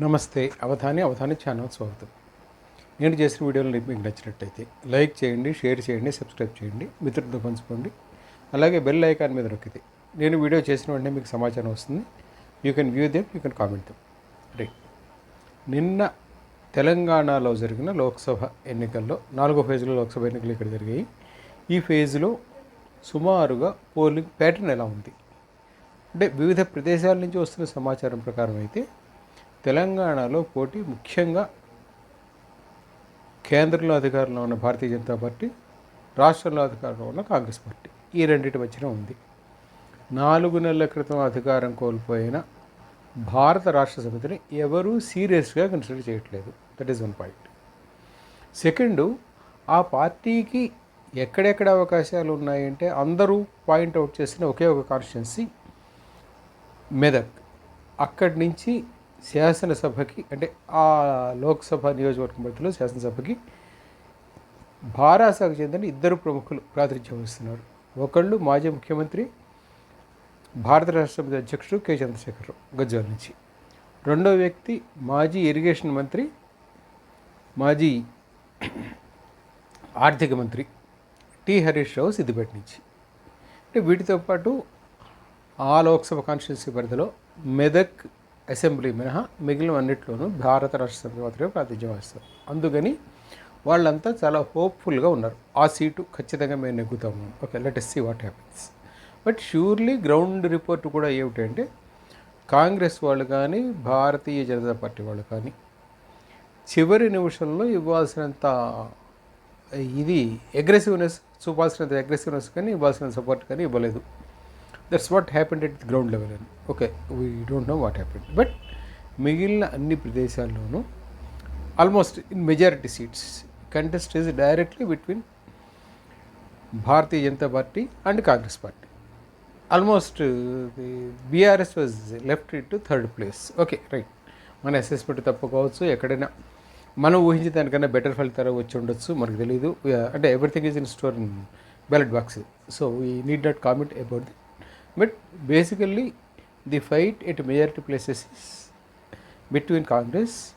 నమస్తే అవధాని అవధాని ఛానల్ స్వాగతం. నేను చేసిన వీడియోలు మీకు నచ్చినట్టయితే లైక్ చేయండి షేర్ చేయండి సబ్స్క్రైబ్ చేయండి మిత్రులతో పంచుకోండి. అలాగే బెల్ ఐకాన్ మీద నొక్కితే నేను వీడియో చేసిన వెంటనే మీకు సమాచారం వస్తుంది. You can view them you can comment them right నిన్న తెలంగాణలో జరిగిన లోక్సభ ఎన్నికల్లో నాలుగో ఫేజ్లో లోక్సభ ఎన్నికలు ఇక్కడ జరిగాయి. ఈ ఫేజ్లో సుమారుగా పోలింగ్ ప్యాటర్న్ ఎలా ఉంది? అంటే వివిధ ప్రదేశాల నుంచి వస్తున్న సమాచారం ప్రకారం అయితే తెలంగాణలో పోటీ ముఖ్యంగా కేంద్రంలో అధికారంలో ఉన్న భారతీయ జనతా పార్టీ రాష్ట్రంలో అధికారంలో ఉన్న కాంగ్రెస్ పార్టీ. ఈ రెండింటి మధ్యన ఉంది. నాలుగు నెలల క్రితం అధికారం కోల్పోయిన భారత రాష్ట్ర సమితిని ఎవరూ సీరియస్గా కన్సిడర్ చేయట్లేదు. That is one point second ఆ పార్టీకి ఎక్కడెక్కడ అవకాశాలు ఉన్నాయంటే అందరూ పాయింట్అవుట్ చేసిన ఒకే ఒక కాన్స్టిట్యున్సీ మెదక్. అక్కడి నుంచి శాసనసభకి అంటే ఆ లోక్సభ నియోజకవర్గం పరిధిలో శాసనసభకి భారాసకు చెందిన ఇద్దరు ప్రముఖులు ప్రాతినిధ్యం వహిస్తున్నారు. ఒకళ్ళు మాజీ ముఖ్యమంత్రి భారత రాష్ట్రపతి అధ్యక్షుడు కె. చంద్రశేఖరరావు గజ్వాల్ నుంచి. రెండో వ్యక్తి మాజీ ఇరిగేషన్ మంత్రి మాజీ ఆర్థిక మంత్రి టి. హరీష్ రావు సిద్దిపేట నుంచి. అంటే వీటితో పాటు ఆ లోక్సభ కాన్స్టిట్యున్సీ పరిధిలో మెదక్ అసెంబ్లీ మినహా మిగిలిన అన్నింటిలోనూ భారత రాష్ట్ర సమితి మాత్రమే ప్రాతినిధ్యం వహిస్తారు అందుకని వాళ్ళంతా చాలా హోప్ఫుల్గా ఉన్నారు. ఆ సీటు ఖచ్చితంగా మేము నెగ్గుతాము. Okay let's see what happens but surely ground report కూడా ఏమిటంటే కాంగ్రెస్ వాళ్ళు కానీ భారతీయ జనతా పార్టీ వాళ్ళు కానీ చివరి నిమిషంలో ఇవ్వాల్సినంత ఇది అగ్రెసివ్నెస్ చూపాల్సినంత అగ్రెసివ్నెస్ కానీ ఇవ్వాల్సిన సపోర్ట్ కానీ ఇవ్వలేదు. That's what happened at ground level అని okay we don't know what happened but మిగిలిన అన్ని ప్రదేశాల్లోనూ almost in majority seats contest is directly between Bharatiya Janata Party and Congress party almost the BRS was left to third place okay right మన assessment తప్పుకోవచ్చు ఎక్కడైనా. మనం ఊహించే దానికన్నా better ఫలితాలు వచ్చి ఉండొచ్చు మనకు తెలియదు అంటే everything is in store in ballot box so we need not comment about the but basically the fight at majority places is between Congress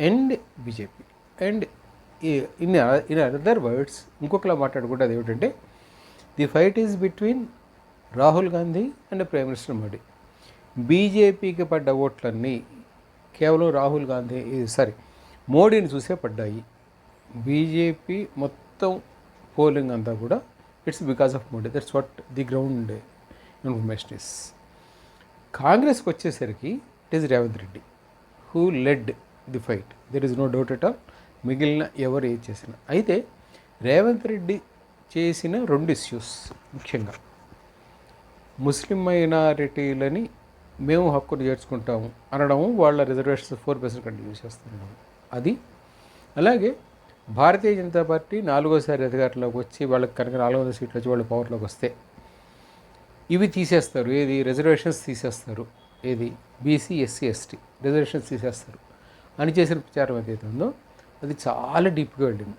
and BJP and in in other words ఇంకొకలా మాట్లాడుకుంటే అది ఏమిటంటే the fight is between Rahul Gandhi and prime minister Modi బీజేపీకి పడ్డ ఓట్లన్నీ కేవలం Rahul Gandhi sorry మోడీని చూసే పడ్డాయి. బీజేపీ మొత్తం పోలింగ్ అంతా కూడా it's because of Modi that's what the ground information is కాంగ్రెస్కి వచ్చేసరికి it is Revanth Reddy who led the fight. There is no doubt at all మిగిలిన ఎవరు ఏది చేసిన. అయితే రేవంత్ రెడ్డి చేసిన రెండు ఇష్యూస్ ముఖ్యంగా. ముస్లిం మైనారిటీలని మేము హక్కును చేర్చుకుంటాము అనడం వాళ్ళ రిజర్వేషన్స్ ఫోర్ పర్సెంట్ కంటిన్యూ చేస్తున్నాం అది. అలాగే భారతీయ జనతా పార్టీ నాలుగోసారి అధికారంలోకి వచ్చి వాళ్ళకి కనుక నాలుగు వందల సీట్లు వచ్చి వాళ్ళు పవర్లోకి వస్తే ఇవి తీసేస్తారు. ఏది? రిజర్వేషన్స్ తీసేస్తారు. ఏది? బీసీ ఎస్సీ ఎస్టీ రిజర్వేషన్స్ తీసేస్తారు. అని చేసిన ప్రచారం ఏదైతే ఉందో అది చాలా డీప్గా వెళ్ళింది.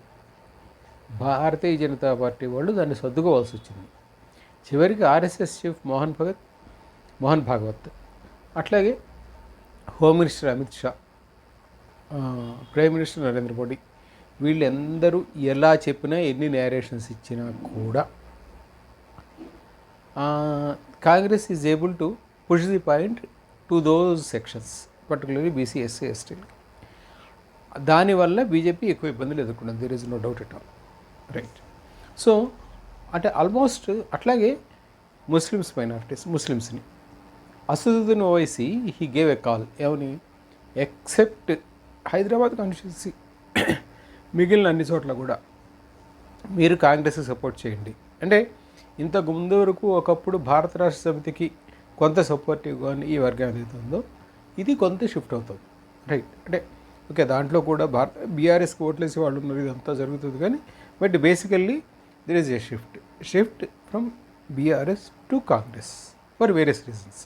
భారతీయ జనతా పార్టీ వాళ్ళు దాన్ని సర్దుకోవాల్సి వచ్చింది. చివరికి ఆర్ఎస్ఎస్ చీఫ్ మోహన్ భగత్ మోహన్ భాగవత్ అట్లాగే home minister Amit Shah prime minister Narendra Modi వీళ్ళందరూ ఎలా చెప్పినా ఎన్ని నేరేషన్స్ ఇచ్చినా కూడా Congress is able to push the point to those sections particularly BC SC ST దానివల్ల బీజేపీ ఎక్కువ ఇబ్బందులు ఎదుర్కొన్నది. There is no doubt at all right so అంటే ఆల్మోస్ట్ అట్లాగే Muslims minorities ముస్లిమ్స్ని Asaduddin Owaisi he gave a call ఏమని? Except Hyderabad constituency మిగిలిన అన్ని చోట్ల కూడా మీరు కాంగ్రెస్కి సపోర్ట్ చేయండి. అంటే ఇంతకు ముందు వరకు ఒకప్పుడు భారత రాష్ట్ర సమితికి కొంత సపోర్టివ్గా ఈ వర్గం ఏదైతే ఉందో ఇది కొంత షిఫ్ట్ అవుతుంది. రైట్ అంటే ఓకే దాంట్లో కూడా భారత బీఆర్ఎస్కి ఓట్లేసి వాళ్ళు ఉన్నారు ఇదంతా జరుగుతుంది కానీ but basically there is a shift shift from BRS to Congress for various reasons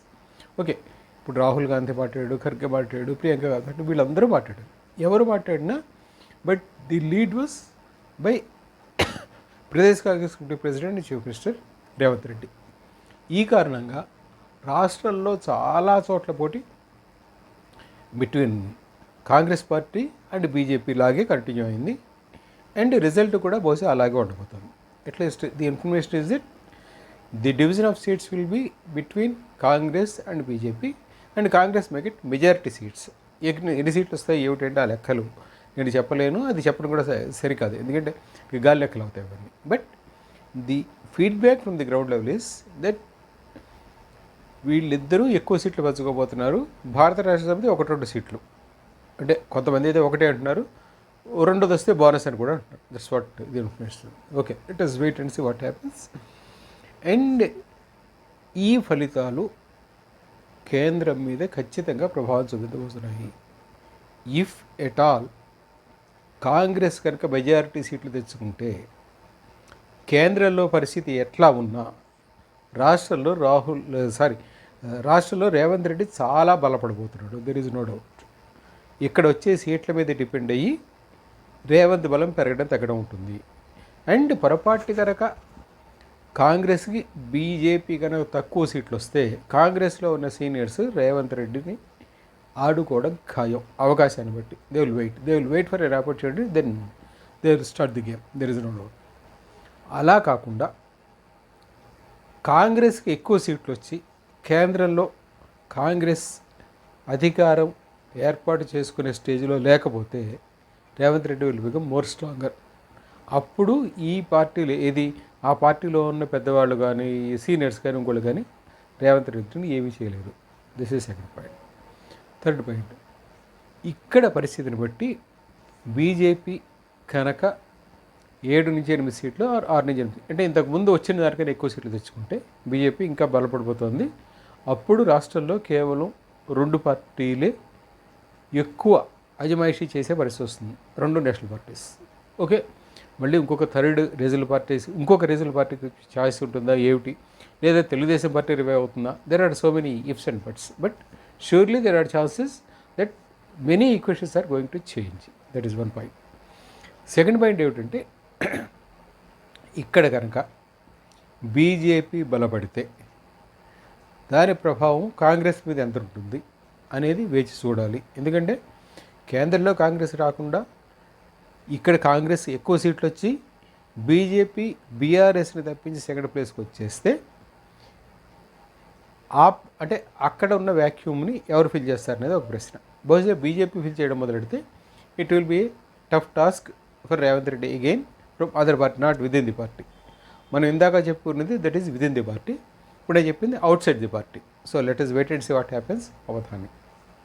okay ఇప్పుడు రాహుల్ గాంధీ మాట్లాడాడు ఖర్గే మాట్లాడాడు ప్రియాంక గాంధీ వీళ్ళందరూ మాట్లాడారు. ఎవరు మాట్లాడినా but the lead was by Pradesh Congress committee president chief minister Revanth Reddy. ఈ కారణంగా రాష్ట్రంలో చాలా చోట్ల పోటీ between Congress party and BJP లాగే కంటిన్యూ అయింది. అండ్ రిజల్ట్ కూడా బహుశా అలాగే ఉండబోతుంది. At least the information is it the division of seats will be between Congress and BJP. And Congress make it majority seats ఎన్ని ఎన్ని సీట్లు వస్తాయి? ఏమిటంటే ఆ లెక్కలు. నేను చెప్పలేను అది చెప్పడం కూడా సరికాదు. ఎందుకంటే గాలి లెక్కలు అవుతాయి అవన్నీ. But the feedback from the ground level is that వీళ్ళిద్దరూ ఎక్కువ సీట్లు పంచుకోబోతున్నారు. భారత రాష్ట్ర సమితి ఒకటి రెండు సీట్లు. అంటే కొంతమంది అయితే ఒకటే అంటున్నారు. ఓ రెండోది వస్తే బోనస్ అని కూడా అంటున్నారు. That's what the information okay it is wait and see what happens and ఈ ఫలితాలు కేంద్రం మీద ఖచ్చితంగా ప్రభావం చూపించబోతున్నాయి. ఇఫ్ ఎట్ ఆల్ కాంగ్రెస్ కనుక మెజారిటీ సీట్లు తెచ్చుకుంటే కేంద్రంలో పరిస్థితి ఎట్లా ఉన్నా రాష్ట్రంలో రాహుల్ సారీ రాష్ట్రంలో రేవంత్ రెడ్డి చాలా బలపడబోతున్నాడు. దెర్ ఇస్ నో డౌట్ ఇక్కడ వచ్చే సీట్ల మీద డిపెండ్ అయ్యి రేవంత్ బలం పెరగడం తగ్గడం ఉంటుంది. అండ్ పొరపాటు కనుక కాంగ్రెస్కి బీజేపీ కనుక తక్కువ సీట్లు వస్తే కాంగ్రెస్లో ఉన్న సీనియర్స్ రేవంత్ రెడ్డిని ఆడుకోవడం ఖాయం అవకాశాన్ని బట్టి. They will wait they will wait for uh opportunity then they will start the game there is no doubt అలా కాకుండా కాంగ్రెస్కి ఎక్కువ సీట్లు వచ్చి కేంద్రంలో కాంగ్రెస్ అధికారం ఏర్పాటు చేసుకునే స్టేజ్లో లేకపోతే Revanth Reddy will become more stronger అప్పుడు ఈ పార్టీలు ఏది? ఆ పార్టీలో ఉన్న పెద్దవాళ్ళు కానీ సీనియర్స్ కానీ ఇంకోళ్ళు కానీ రేవంత్ రెడ్డిని ఏమీ చేయలేరు this is second point third point. ఇక్కడ పరిస్థితిని బట్టి బీజేపీ కనుక ఏడు నుంచి ఎనిమిది సీట్లు ఆరు ఆరు నుంచి ఎనిమిది అంటే ఇంతకుముందు వచ్చిన దానికైనా ఎక్కువ సీట్లు తెచ్చుకుంటే బీజేపీ ఇంకా బలపడిపోతుంది. అప్పుడు రాష్ట్రంలో కేవలం రెండు పార్టీలే ఎక్కువ అజమాయిషీ చేసే పరిస్థితి వస్తుంది. రెండు నేషనల్ పార్టీస్. ఓకే? మళ్ళీ ఇంకొక థర్డ్ రీజనల్ పార్టీస్ ఇంకొక రీజనల్ పార్టీకి ఛాయిస్ ఉంటుందా? ఏమిటి? లేదా తెలుగుదేశం పార్టీ రివైవ్ అవుతుందా? There are so many ifs and buts but surely there are chances that many equations are going to change. That is one point second point ఏమిటంటే ఇక్కడ కనుక BJP బలపడితే దాని ప్రభావం కాంగ్రెస్ మీద ఎంత ఉంటుంది అనేది వేచి చూడాలి ఎందుకంటే కేంద్రంలో కాంగ్రెస్ రాకుండా ఇక్కడ కాంగ్రెస్ ఎక్కువ సీట్లు వచ్చి బీజేపీ బీఆర్ఎస్ని తప్పించి సెకండ్ ప్లేస్కి వచ్చేస్తే ఆ అంటే అక్కడ ఉన్న వ్యాక్యూమ్ని ఎవరు ఫిల్ చేస్తారు అనేది ఒక ప్రశ్న. బహుశా బీజేపీ ఫిల్ చేయడం మొదలెడితే it will be tough task for Revanth Reddy again from other party not within in the party. మనం ఇందాక చెప్పుకున్నది that is within the party. ఇప్పుడే చెప్పింది outside the party. So let is wait and see what happens Avadhani.